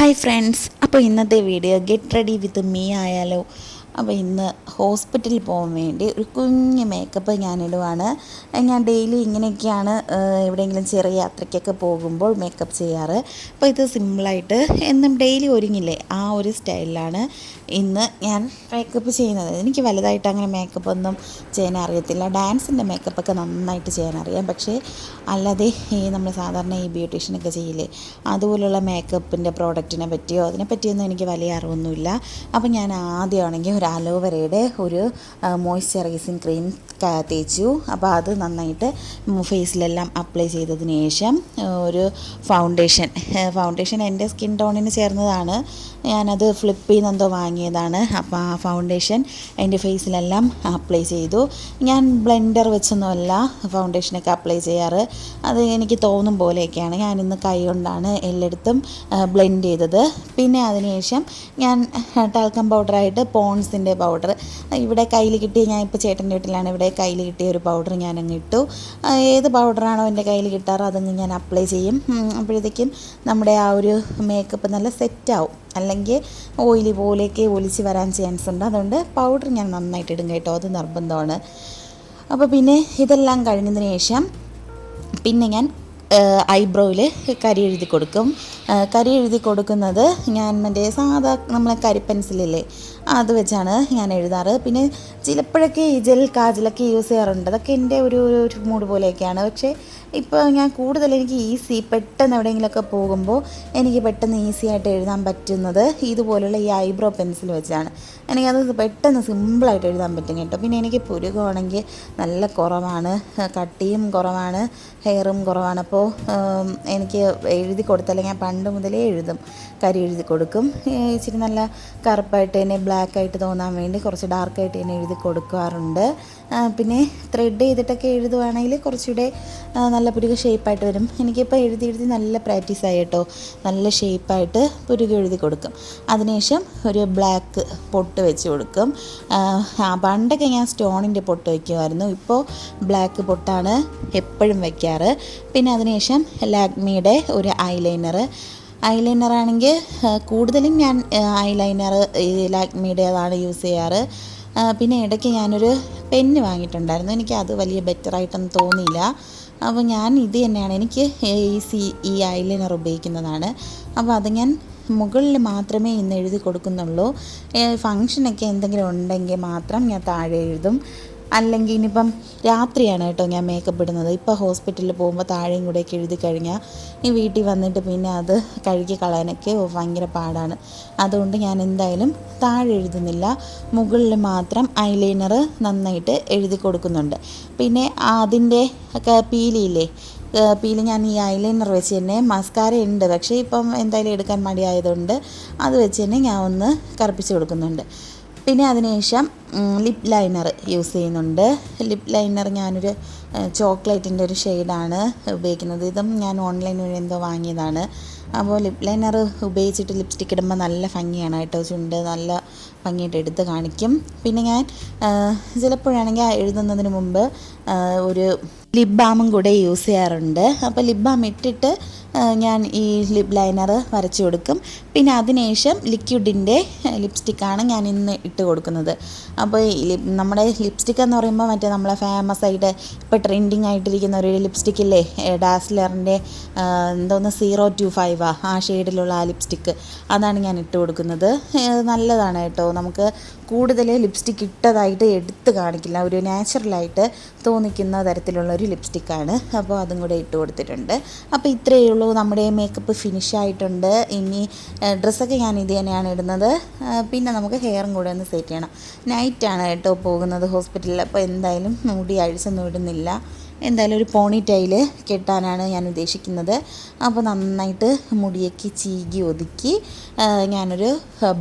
Hi friends അപ്പോൾ ഇന്നത്തെ video get ready with me ആയാലോ. അപ്പോൾ ഇന്ന് ഹോസ്പിറ്റലിൽ പോകാൻ വേണ്ടി ഒരു കുഞ്ഞ് മേക്കപ്പ് ഞാനിടുവാണ് ഞാൻ ഡെയിലി ഇങ്ങനെയൊക്കെയാണ് എവിടെയെങ്കിലും ചെറിയ യാത്രയ്ക്കൊക്കെ പോകുമ്പോൾ മേക്കപ്പ് ചെയ്യാറ്. അപ്പോൾ ഇത് സിമ്പിളായിട്ട് എന്നും ഡെയിലി ഒരുങ്ങില്ലേ ആ ഒരു സ്റ്റൈലിലാണ് ഇന്ന് ഞാൻ മേക്കപ്പ് ചെയ്യുന്നത്. എനിക്ക് വലുതായിട്ട് അങ്ങനെ മേക്കപ്പ് ഒന്നും ചെയ്യാൻ അറിയത്തില്ല. ഡാൻസിന്റെ മേക്കപ്പൊക്കെ നന്നായിട്ട് ചെയ്യാൻ അറിയാം. പക്ഷേ അല്ലാതെ ഈ നമ്മൾ സാധാരണ ഈ ബ്യൂട്ടീഷ്യനൊക്കെ ചെയ്യില്ലേ അതുപോലുള്ള മേക്കപ്പിന്റെ പ്രോഡക്റ്റിനെ പറ്റിയോ അതിനെ പറ്റിയൊന്നും എനിക്ക് വലിയ അറിവൊന്നുമില്ല. അപ്പോൾ ഞാൻ ആദ്യമാണെങ്കിൽ ഒരു അലോവരയുടെ ഒരു മോയ്സ്ചറൈസിങ് ക്രീം തേച്ചു. അപ്പോൾ അത് നന്നായിട്ട് ഫേസിലെല്ലാം അപ്ലൈ ചെയ്തതിന് ശേഷം ഒരു ഫൗണ്ടേഷൻ ഫൗണ്ടേഷൻ എന്റെ സ്കിൻ ടോണിന് ചേർന്നതാണ്. ഞാനത് ഫ്ലിപ്പിൽ നിന്നെന്തോ വാങ്ങിയതാണ്. അപ്പോൾ ആ ഫൗണ്ടേഷൻ എന്റെ ഫേസിലെല്ലാം അപ്ലൈ ചെയ്തു. ഞാൻ ബ്ലെൻഡർ വെച്ചൊന്നുമല്ല ഫൗണ്ടേഷനൊക്കെ അപ്ലൈ ചെയ്യാറ്. അത് എനിക്ക് തോന്നും പോലെയൊക്കെയാണ്. ഞാനിന്ന് കൈ കൊണ്ടാണ് എല്ലായിടത്തും ബ്ലെൻഡ് ചെയ്തത്. പിന്നെ അതിനുശേഷം ഞാൻ ടാൽക്കം പൗഡറായിട്ട് പോൺസിന്റെ പൗഡർ. ഇവിടെ കയ്യിൽ കിട്ടി ഞാൻ ഇപ്പോൾ ചേട്ടന്റെ വീട്ടിലാണ് ഇവിടെ കയ്യിൽ കിട്ടിയ ഒരു പൗഡർ ഞാൻ അങ്ങ് ഇട്ടു ഏത് പൗഡറാണോ എന്റെ കയ്യിൽ കിട്ടാറോ അതങ്ങ് ഞാൻ അപ്ലൈ ചെയ്യും. അപ്പോഴത്തേക്കും നമ്മുടെ ആ ഒരു മേക്കപ്പ് നല്ല സെറ്റാവും അല്ലെങ്കിൽ ഓയിലി പോലെയൊക്കെ ഒലിച്ച് വരാൻ ചാൻസ് ഉണ്ട്. അതുകൊണ്ട് പൗഡർ ഞാൻ നന്നായിട്ട് ഇടും കേട്ടോ. അത് നിർബന്ധമാണ്. അപ്പോൾ പിന്നെ ഇതെല്ലാം കഴിഞ്ഞതിന് ശേഷം പിന്നെ ഞാൻ ഐബ്രോയിൽ കരി എഴുതി കൊടുക്കും. കരി എഴുതി കൊടുക്കുന്നത് ഞാൻ മറ്റേ സാധാ നമ്മളെ കരി പെൻസിലില്ലേ അത് വെച്ചാണ് ഞാൻ എഴുതാറ്. പിന്നെ ചിലപ്പോഴൊക്കെ ഈ ജെൽ കാജലൊക്കെ യൂസ് ചെയ്യാറുണ്ട്. അതൊക്കെ എന്റെ ഒരു ഒരു മൂഡ് പോലെയൊക്കെയാണ്. പക്ഷേ ഇപ്പോൾ ഞാൻ കൂടുതൽ എനിക്ക് ഈസി പെട്ടെന്ന് എവിടെയെങ്കിലുമൊക്കെ പോകുമ്പോൾ എനിക്ക് പെട്ടെന്ന് ഈസി ആയിട്ട് എഴുതാൻ പറ്റുന്നത് ഇതുപോലുള്ള ഈ ഐബ്രോ പെൻസിൽ വെച്ചാണ്. എനിക്കത് പെട്ടെന്ന് സിമ്പിളായിട്ട് എഴുതാൻ പറ്റും കേട്ടോ. പിന്നെ എനിക്ക് പുരുകമാണെങ്കിൽ നല്ല കുറവാണ്. കട്ടിയും കുറവാണ്. ഹെയറും കുറവാണ്. അപ്പോൾ എനിക്ക് എഴുതി കൊടുത്താൽ ഞാൻ പണ്ട് മുതലേ എഴുതും. കരി എഴുതി കൊടുക്കും. ഇച്ചിരി നല്ല കറുപ്പായിട്ട് തന്നെ ബ്ലാക്ക് ആയിട്ട് തോന്നാൻ വേണ്ടി കുറച്ച് ഡാർക്കായിട്ട് തന്നെ എഴുതി കൊടുക്കാറുണ്ട്. പിന്നെ ത്രെഡ് ചെയ്തിട്ടൊക്കെ എഴുതുവാണെങ്കിൽ കുറച്ചുകൂടെ നല്ല പുരുക ഷേപ്പായിട്ട് വരും. എനിക്കിപ്പോൾ എഴുതി എഴുതി നല്ല പ്രാക്ടീസ് കേട്ടോ. നല്ല ഷേപ്പായിട്ട് പുരുക എഴുതി കൊടുക്കും. അതിനുശേഷം ഒരു ബ്ലാക്ക് പൊട്ട് വെച്ച് കൊടുക്കും. പണ്ടൊക്കെ ഞാൻ സ്റ്റോണിന്റെ പൊട്ട് വയ്ക്കുമായിരുന്നു ഇപ്പോൾ ബ്ലാക്ക് പൊട്ടാണ് എപ്പോഴും വയ്ക്കാറ് പിന്നെ അതിനുശേഷം ലാക്മിയുടെ ഒരു ഐലൈനർ ഐലൈനർ ആണെങ്കിൽ കൂടുതലും ഞാൻ ഐലൈനർ ലാക്മിയുടേതാണ് യൂസ് ചെയ്യാറ്. പിന്നെ ഇടയ്ക്ക് ഞാനൊരു പെന്ന് വാങ്ങിയിട്ടുണ്ടായിരുന്നു. എനിക്ക് അത് വലിയ ബെറ്ററായിട്ടൊന്നും തോന്നിയില്ല. അപ്പോൾ ഞാൻ ഇത് തന്നെയാണ്. എനിക്ക് ഈ സി ഈ ഐലൈനർ ഉപയോഗിക്കുന്നതാണ്. അപ്പോൾ അത് ഞാൻ മുകളിൽ മാത്രമേ ഇന്ന് എഴുതി കൊടുക്കുന്നുള്ളൂ. ഫങ്ഷനൊക്കെ എന്തെങ്കിലും ഉണ്ടെങ്കിൽ മാത്രം ഞാൻ താഴെ എഴുതും. അല്ലെങ്കിൽ ഇനിയിപ്പം രാത്രിയാണ് കേട്ടോ ഞാൻ മേക്കപ്പ് ഇടുന്നത്. ഇപ്പോൾ ഹോസ്പിറ്റലിൽ പോകുമ്പോൾ താഴെയും കൂടെയൊക്കെ എഴുതി കഴിഞ്ഞാൽ ഈ വീട്ടിൽ വന്നിട്ട് പിന്നെ അത് കഴുകി കളയാനൊക്കെ ഭയങ്കര പാടാണ്. അതുകൊണ്ട് ഞാൻ എന്തായാലും താഴെ എഴുതുന്നില്ല. മുകളിൽ മാത്രം ഐലൈനർ നന്നായിട്ട് എഴുതി കൊടുക്കുന്നുണ്ട്. പിന്നെ അതിന്റെ ഒക്കെ പീലിയില്ലേ? പീൽ ഞാൻ ഈ ഐലൈനർ വെച്ച് തന്നെ മസ്കാര ഉണ്ട് പക്ഷേ ഇപ്പം എന്തായാലും എടുക്കാൻ മടിയായതുകൊണ്ട് അത് വെച്ച് തന്നെ ഞാൻ ഒന്ന് കറുപ്പിച്ച് കൊടുക്കുന്നുണ്ട്. പിന്നെ അതിനുശേഷം ലിപ് ലൈനർ യൂസ് ചെയ്യുന്നുണ്ട്. ലിപ് ലൈനർ ഞാനൊരു ചോക്ലേറ്റിന്റെ ഒരു ഷെയ്ഡാണ് ഉപയോഗിക്കുന്നത്. ഇതും ഞാൻ ഓൺലൈൻ വഴി എന്തോ വാങ്ങിയതാണ്. അപ്പോൾ ലിപ് ലൈനർ ഉപയോഗിച്ചിട്ട് ലിപ്സ്റ്റിക് ഇടുമ്പോൾ നല്ല ഭംഗിയാണ് കേട്ടോ. ചുണ്ട് നല്ല ഭംഗിയായിട്ട് എടുത്ത് കാണിക്കും. പിന്നെ ഞാൻ ചിലപ്പോഴാണെങ്കിൽ എഴുതുന്നതിന് മുമ്പ് ഒരു ലിപ് ബാമും കൂടെ യൂസ് ചെയ്യാറുണ്ട്. അപ്പോൾ ലിപ് ബാം ഇട്ടിട്ട് ഞാൻ ഈ ലിപ് ലൈനർ വരച്ചു കൊടുക്കും. പിന്നെ അതിനുശേഷം ലിക്വിഡിന്റെ ലിപ്സ്റ്റിക്കാണ് ഞാൻ ഇന്ന് ഇട്ട് കൊടുക്കുന്നത്. അപ്പോൾ ഈ നമ്മുടെ ലിപ്സ്റ്റിക് എന്ന് പറയുമ്പോൾ മറ്റേ നമ്മളെ ഫേമസ് ആയിട്ട് ഇപ്പോൾ ട്രെൻഡിങ് ആയിട്ടിരിക്കുന്ന ഒരു ലിപ്സ്റ്റിക് ഇല്ലേ? ഡാസ്ലറിന്റെ എന്തോന്ന് സീറോ ടു ഫൈവാ ആ ഷെയ്ഡിലുള്ള ആ ലിപ്സ്റ്റിക്ക് അതാണ് ഞാൻ ഇട്ട് കൊടുക്കുന്നത്. നല്ലതാണ് കേട്ടോ. നമുക്ക് കൂടുതൽ ലിപ്സ്റ്റിക് ഇട്ടതായിട്ട് എടുത്ത് കാണിക്കില്ല. ഒരു നാച്ചുറലായിട്ട് തോന്നിക്കുന്ന തരത്തിലുള്ള ഒരു ലിപ്സ്റ്റിക്കാണ് അപ്പോൾ അതും കൂടെ ഇട്ട് കൊടുത്തിട്ടുണ്ട്. അപ്പോൾ ഇത്രയേ ഉള്ളൂ. നമ്മുടെ മേക്കപ്പ് ഫിനിഷ് ആയിട്ടുണ്ട്. ഇനി ഡ്രസ്സൊക്കെ ഞാൻ ഇത് തന്നെയാണ് ഇടുന്നത്. പിന്നെ നമുക്ക് ഹെയറും കൂടെ ഒന്ന് സെറ്റ് ചെയ്യണം. നൈറ്റാണ് കേട്ടോ പോകുന്നത് ഹോസ്പിറ്റലിൽ അപ്പോൾ എന്തായാലും മുടി അഴിച്ചൊന്നും ഇടുന്നില്ല. എന്തായാലും ഒരു പോണി ടൈൽ കെട്ടാനാണ് ഞാൻ ഉദ്ദേശിക്കുന്നത്. അപ്പോൾ നന്നായിട്ട് മുടിയൊക്കെ ചീകി ഒതുക്കി ഞാനൊരു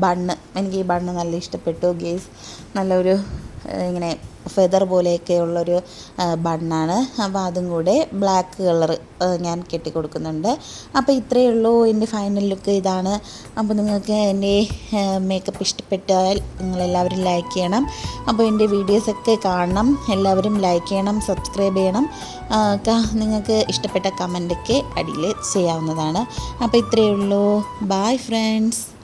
ബണ്ണ്. എനിക്ക് ഈ ബണ്ണ് നല്ല ഇഷ്ടപ്പെട്ടു ഗേസ്. നല്ലൊരു ഇങ്ങനെ ഫെദർ പോലെയൊക്കെ ഉള്ളൊരു ആ, ബണ്ണാണ്. അപ്പോൾ അതും കൂടെ ബ്ലാക്ക് കളർ ഞാൻ കെട്ടി കൊടുക്കുന്നുണ്ട് അപ്പോൾ ഇത്രയേ ഉള്ളൂ എന്റെ ഫൈനൽ ലുക്ക് ഇതാണ്. അപ്പോൾ നിങ്ങൾക്ക് എന്റെ മേക്കപ്പ് ഇഷ്ടപ്പെട്ടാൽ നിങ്ങളെല്ലാവരും ലൈക്ക് ചെയ്യണം. അപ്പോൾ എന്റെ വീഡിയോസൊക്കെ കാണണം. എല്ലാവരും ലൈക്ക് ചെയ്യണം സബ്സ്ക്രൈബ് ചെയ്യണം. നിങ്ങൾക്ക് ഇഷ്ടപ്പെട്ട കമന്റൊക്കെ അടിയിൽ ചെയ്യാവുന്നതാണ്. അപ്പോൾ ഇത്രയേ ഉള്ളൂ. Bye friends